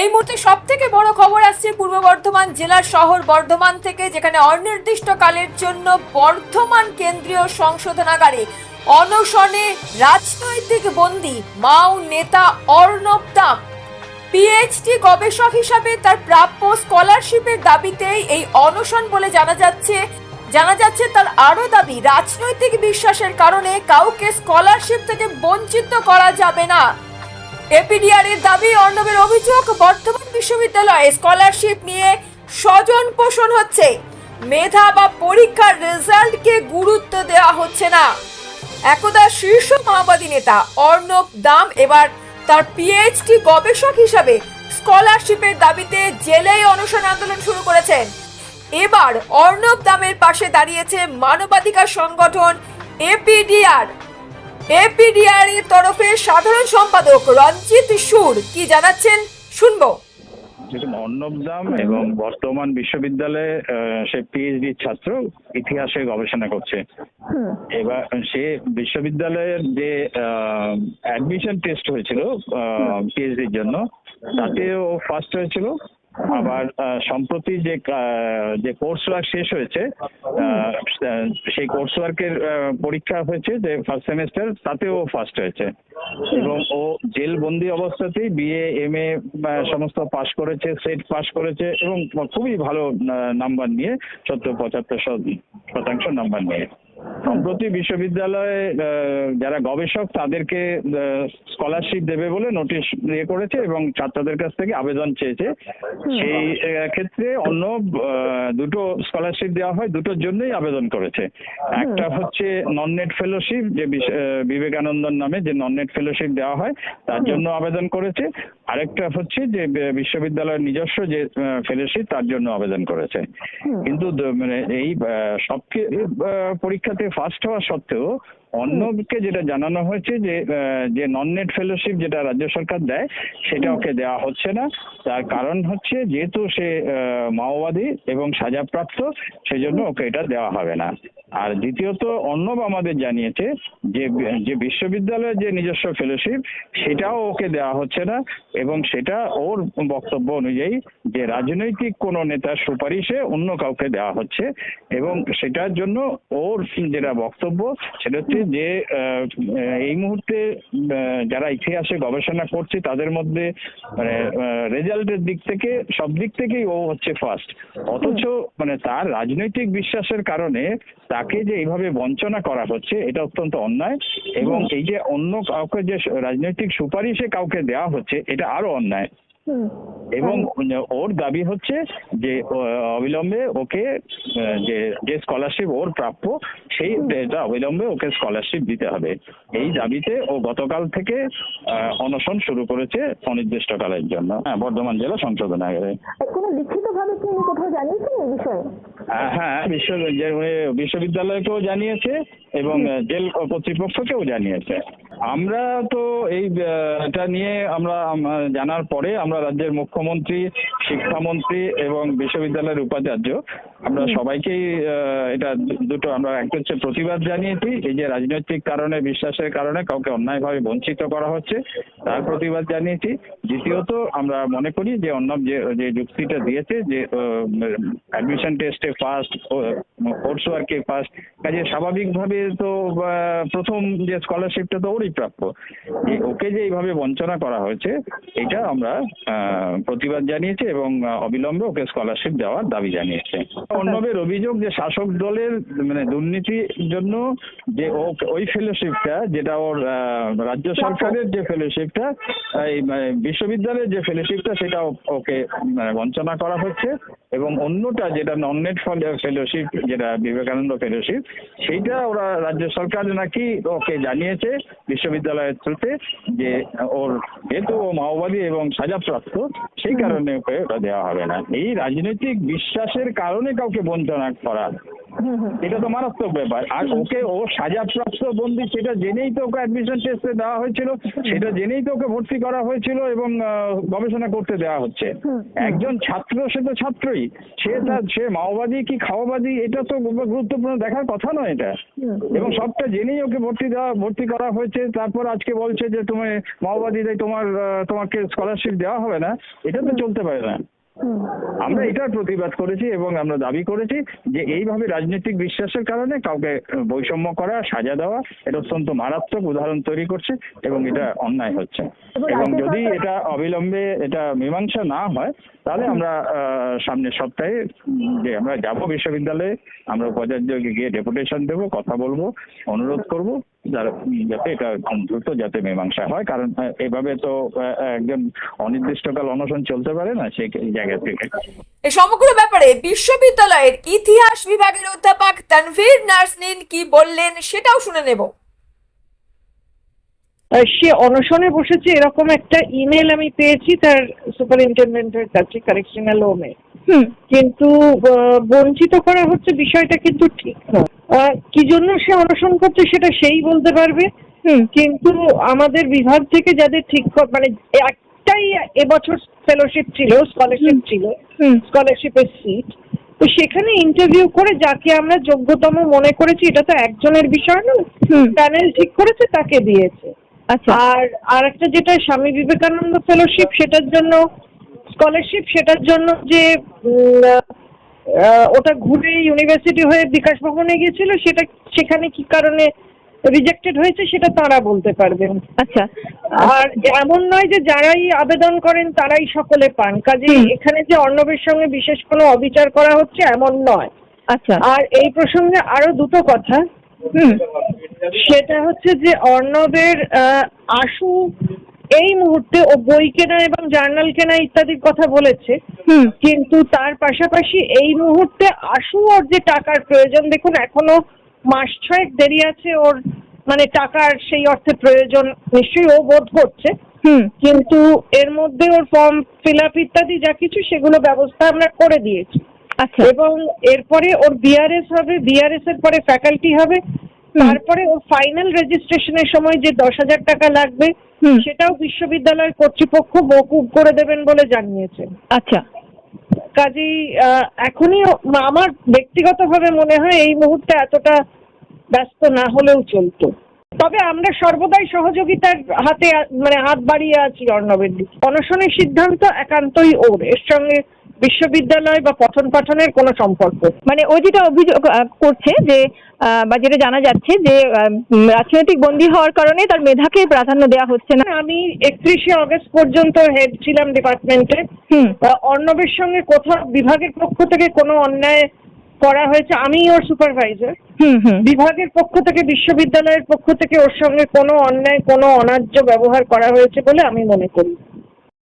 এই মুহূর্তে সব থেকে বড় খবর আসছে পূর্ব বর্ধমান জেলার শহর বর্ধমান থেকে, যেখানে অনির্দিষ্টকালের জন্য বর্ধমান কেন্দ্রীয় সংশোধনাগারে অনশনে রাজনৈতিক বন্দী মাও নেতা অর্ণব দাম। পিএইচডি গবেষক হিসাবে তার প্রাপ্য স্কলারশিপের দাবিতেই এই অনশন বলে জানা যাচ্ছে। জানা যাচ্ছে তার আরও দাবি, রাজনৈতিক বিশ্বাসের কারণে কাউকে স্কলারশিপ থেকে বঞ্চিত করা যাবে না। এপিডিআর এর দাবি, অর্ণবের অভিযোগ বিশ্ববিদ্যালয়ে স্কলারশিপ নিয়ে স্বজন পোষণ হচ্ছে। মেধা বা পরীক্ষার রেজাল্টকে গুরুত্ব দেওয়া হচ্ছে না। একদা শীর্ষ মাওবাদী নেতা অর্ণব দাম এবার তার পিএইচডি গবেষক হিসাবে স্কলারশিপের দাবিতে জেলেই অনশন আন্দোলন শুরু করেছেন। এবার অর্ণব দামের পাশে দাঁড়িয়েছে মানবাধিকার সংগঠন এপিডিআর। এপিডিআর এর তরফে সাধারণ সম্পাদক রঞ্জিত সুর কি জানাচ্ছেন শুনব। অর্ণব দাম এবং বর্তমান বিশ্ববিদ্যালয়ে সে পিএইচডি ছাত্র ইতিহাসে গবেষণা করছে। এবার সে বিশ্ববিদ্যালয়ের যে অ্যাডমিশন টেস্ট হয়েছিল পিএইচডির জন্য তাতেও ফার্স্ট হয়েছিল। আবার সম্প্রতি যে যে কোর্স ওয়ার্ক শেষ হয়েছে সেই কোর্স ওয়ার্কের পরীক্ষা হয়েছে যে ফার্স্ট সেমিস্টার তাতেও ফার্স্ট হয়েছে। এবং ও জেল বন্দি অবস্থাতেই বিএ এম এ সমস্ত পাশ করেছে সেট পাশ করেছে এবং খুবই ভালো নাম্বার নিয়ে, সত্তর, পঁচাত্তর শত- শতাংশ নাম্বার নিয়ে। সম্প্রতি বিশ্ববিদ্যালয়ে যারা গবেষক তাদেরকে স্কলারশিপ দেবে বলে নোটিশ ইয়ে করেছে এবং ছাত্রদের কাছ থেকে আবেদন চেয়েছে। সেই ক্ষেত্রে অন্য দুটো স্কলারশিপ দেওয়া হয় দুটোর জন্যই আবেদন করেছে। একটা হচ্ছে নন নেট ফেলোশিপ যে বিবেকানন্দন নামে যে নন নেট ফেলোশিপ দেওয়া হয় তার জন্য আবেদন করেছে। আরেকটা হচ্ছে যে বিশ্ববিদ্যালয়ের নিজস্ব যে ফেলোশিপ তার জন্য আবেদন করেছে। কিন্তু মানে এই আহ, সব কি- আহ, পরীক্ষাতে ফার্স্ট হওয়া সত্ত্বেও অন্যকে যেটা জানানো হয়েছে যে যে নন নেট ফেলোশিপ যেটা রাজ্য সরকার দেয়, সেটা ওকে দেওয়া হচ্ছে না। তার কারণ হচ্ছে যেহেতু সে মাওবাদী এবং সাজাপ্রাপ্ত, সেজন্য ওকে এটা দেওয়া হবে না। আর দ্বিতীয়ত অর্ণব আমাদের জানিয়েছে যে যে বিশ্ববিদ্যালয়ের যে নিজস্ব ফেলোশিপ সেটাও ওকে দেওয়া হচ্ছে না এবং সেটা ওর বক্তব্য অনুযায়ী যে রাজনৈতিক কোনো নেতার সুপারিশে অন্য কাউকে দেওয়া হচ্ছে এবং সেটার জন্য ওর যেটা বক্তব্য সেটা হচ্ছে যে এই মুহূর্তে যারা ইতিহাসে গবেষণা করছে তাদের মধ্যে মানে রেজাল্টের দিক থেকে সব দিক থেকেই ও হচ্ছে ফার্স্ট অথচ মানে তার রাজনৈতিক বিশ্বাসের কারণে তাকে যে এইভাবে বঞ্চনা করা হচ্ছে এটা অত্যন্ত অন্যায়। এবং এই যে অন্য কাউকে যে রাজনৈতিক সুপারিশে কাউকে দেওয়া হচ্ছে এটা আরও অন্যায়। এবং ওর দাবি হচ্ছে যে অবিলম্বে ওকে যে যে স্কলারশিপ ওর প্রাপ্য সেই অবিলম্বে ওকে স্কলারশিপ দিতে হবে। এই দাবিতে ও গতকাল থেকে অনশন শুরু করেছে অনির্দিষ্টকালের জন্য। হ্যাঁ বর্ধমান জেলা সংশোধনাগারে কোনো লিখিতভাবে কি কোথাও জানিয়েছেন এই বিষয়ে? হ্যাঁ বিশ্ব বিশ্ববিদ্যালয়কেও জানিয়েছে এবং জেল কর্তৃপক্ষকেও জানিয়েছে। আমরা তো এই এটা নিয়ে আমরা জানার পরে আমরা রাজ্যের মুখ্যমন্ত্রী শিক্ষামন্ত্রী এবং বিশ্ববিদ্যালয়ের উপাচার্য আমরা সবাইকেই এটা দুটো আমরা একটা হচ্ছে প্রতিবাদ জানিয়েছি এই যে রাজনৈতিক কারণে বিশ্বাসের কারণে কাউকে অন্যায়ভাবে বঞ্চিত করা হচ্ছে তার প্রতিবাদ জানিয়েছি। দ্বিতীয়ত আমরা মনে করি যে অন্য যে যে যুক্তিটা দিয়েছে যে অ্যাডমিশন টেস্টে ফার্স্ট কোর্স ওয়ার্কে ফার্স্ট কাজে স্বাভাবিকভাবে তো প্রথম যে স্কলারশিপটা তো ওরই। প্রাপ্য ওকে যে এইভাবে বঞ্চনা করা হয়েছে এটা আমরা প্রতিবাদ জানিয়েছি এবং অবিলম্বে ওকে স্কলারশিপ দেওয়ার দাবি জানিয়েছে। অর্ণবের অভিযোগ যে শাসক দলের মানে দুর্নীতির জন্য যে ওই ফেলোশিপটা যেটা ওর রাজ্য সরকারের যে ফেলোশিপটা এই বিশ্ববিদ্যালয়ের যে ফেলোশিপটা সেটা ওকে মানে, বঞ্চনা করা হচ্ছে। এবং অন্যটা যেটা নন নেট ফেলোশিপ যেটা বিবেকানন্দ ফেলোশিপ সেইটা ওরা রাজ্য সরকার নাকি ওকে জানিয়েছে বিশ্ববিদ্যালয়ের থ্রুতে যে ওর যেহেতু ও মাওবাদী এবং সাজাপ্রাপ্ত সেই কারণে ওকে ওটা দেওয়া হবে না। এই রাজনৈতিক বিশ্বাসের কারণে কাউকে বঞ্চনা করা হুম হুম এটা তো মারাত্মক ব্যাপার। আর ওকে ও সাজাপ্রাপ্ত বন্দি সেটা জেনেই তো ওকে অ্যাডমিশন টেস্টে দেওয়া হয়েছিল সেটা জেনেই তো ওকে ভর্তি করা হয়েছিল এবং গবেষণা করতে দেওয়া হচ্ছে। একজন ছাত্র সে তো ছাত্রই। সে তার সে মাওবাদী কি খাওয়াবাদী এটা তো গুরুত্বপূর্ণ দেখার কথা নয় এটা। এবং সবটা জেনেই ওকে ভর্তি দেওয়া ভর্তি করা হয়েছে। তারপর আজকে বলছে যে তুমি মাওবাদী তাই তোমার তোমাকে স্কলারশিপ দেওয়া হবে না। এটা তো চলতে পারে না। আমরা এটার প্রতিবাদ করেছি এবং আমরা দাবি করেছি যে এইভাবে রাজনৈতিক বিশ্বাসের কারণে কাউকে বৈষম্য করা সাজা দেওয়া এটা অত্যন্ত মারাত্মক উদাহরণ তৈরি করছে এবং এটা অন্যায় হচ্ছে। এবং যদি এটা অবিলম্বে এটা মীমাংসা না হয় তাহলে আমরা সামনের সপ্তাহে যে আমরা যাব বিশ্ববিদ্যালয়ে আমরা উপাচার্যকে গিয়ে ডেপুটেশন দেবো কথা বলব অনুরোধ করব যারা যাতে এটা দ্রুত যাতে মীমাংসা হয়। কারণ এভাবে তো একজন অনির্দিষ্টকাল অনশন চলতে পারে না সেই জায়গা থেকে। এই সমগ্র ব্যাপারে বিশ্ববিদ্যালয়ের ইতিহাস বিভাগের অধ্যাপক তানভীর নার্সনিন কি বললেন সেটাও শুনে নেব। সে অনশনে বসেছে এরকম একটা ইমেল আমি পেয়েছি তার সুপারিনটেন্ডেন্টের কাছে কারেকশনাল হোমে হুম। কিন্তু আহ, বঞ্চিত করা হচ্ছে বিষয়টা কিন্তু ঠিক নয়। আহ, কি জন্য সে অনশন করছে সেটা সেই বলতে পারবে। হুম। কিন্তু আমাদের বিভাগ থেকে যাদের ঠিক মানে একটাই এবছর ফেলোশিপ ছিল স্কলারশিপ ছিল স্কলারশিপের সিট তো সেখানে ইন্টারভিউ করে যাকে আমরা যোগ্যতম মনে করেছি এটা তো একজনের বিষয় নয় প্যানেল ঠিক করেছে তাকে দিয়েছে। আচ্ছা। আর আর একটা যেটা স্বামী বিবেকানন্দ ফেলোশিপ সেটার জন্য স্কলারশিপ সেটার জন্য যে ওটা ঘুরে ইউনিভার্সিটি হয়ে বিকাশ ভবনে গিয়েছিল সেটা সেখানে কি কারণে রিজেক্টেড হয়েছে সেটা তারা বলতে পারবেন আচ্ছা। আর এমন নয় যে যারাই আবেদন করেন তারাই সকলে পান। কাজে এখানে যে অর্ণবের সঙ্গে বিশেষ কোনো অবিচার করা হচ্ছে এমন নয়। আচ্ছা। আর এই প্রসঙ্গে আরও দুটো কথা। সেটা হচ্ছে যে অর্ণবের আশু এই মুহূর্তে ও বই কেনা এবং জার্নাল কেনা ইত্যাদির কথা বলেছে। কিন্তু তার পাশাপাশি এই মুহূর্তে আশু ওর যে টাকার প্রয়োজন দেখুন এখনও মাস ছয়েক দেরি আছে ওর মানে টাকার সেই অর্থে প্রয়োজন নিশ্চয়ই ও বোধ করছে। কিন্তু এর মধ্যে ওর ফর্ম ফিল আপ ইত্যাদি যা কিছু সেগুলো ব্যবস্থা আমরা করে দিয়েছি। আচ্ছা। এবং এরপরে ওর বিআরএস হবে বিআরএস এর পরে ফ্যাকাল্টি হবে। তারপরে ওর ফাইনাল রেজিস্ট্রেশনের সময় যে দশ হাজার টাকা লাগবে সেটাও বিশ্ববিদ্যালয় কর্তৃপক্ষ মকুব করে দেবেন বলে জানিয়েছেন আচ্ছা। কাজেই এখনই আমার ব্যক্তিগতভাবে মনে হয় এই মুহূর্তে এতটা ব্যস্ত না হলেও চলতো। তবে আমরা সর্বদাই সহযোগিতার হাতে মানে হাত বাড়িয়ে আছি অর্ণবের দিকে। অনশনের সিদ্ধান্ত একান্তই ওর। এর সঙ্গে বিশ্ববিদ্যালয় বা পঠন পাঠনের কোনো সম্পর্ক। মানে ও যেটা অভিযোগ করছে যে বা যেটা জানা যাচ্ছে যে রাজনৈতিক বন্দী হওয়ার কারণে তার মেধাকে প্রাধান্য দেওয়া হচ্ছে না। আমি একত্রিশে অগস্ট পর্যন্ত হেড ছিলাম ডিপার্টমেন্টে। হুম। অর্ণবের সঙ্গে কোথাও বিভাগের পক্ষ থেকে কোনো অন্যায় করা হয়েছে আমি ওর সুপারভাইজার। হুম হুম। বিভাগের পক্ষ থেকে বিশ্ববিদ্যালয়ের পক্ষ থেকে ওর সঙ্গে কোনো অন্যায় কোনো অনার্য ব্যবহার করা হয়েছে বলে আমি মনে করি।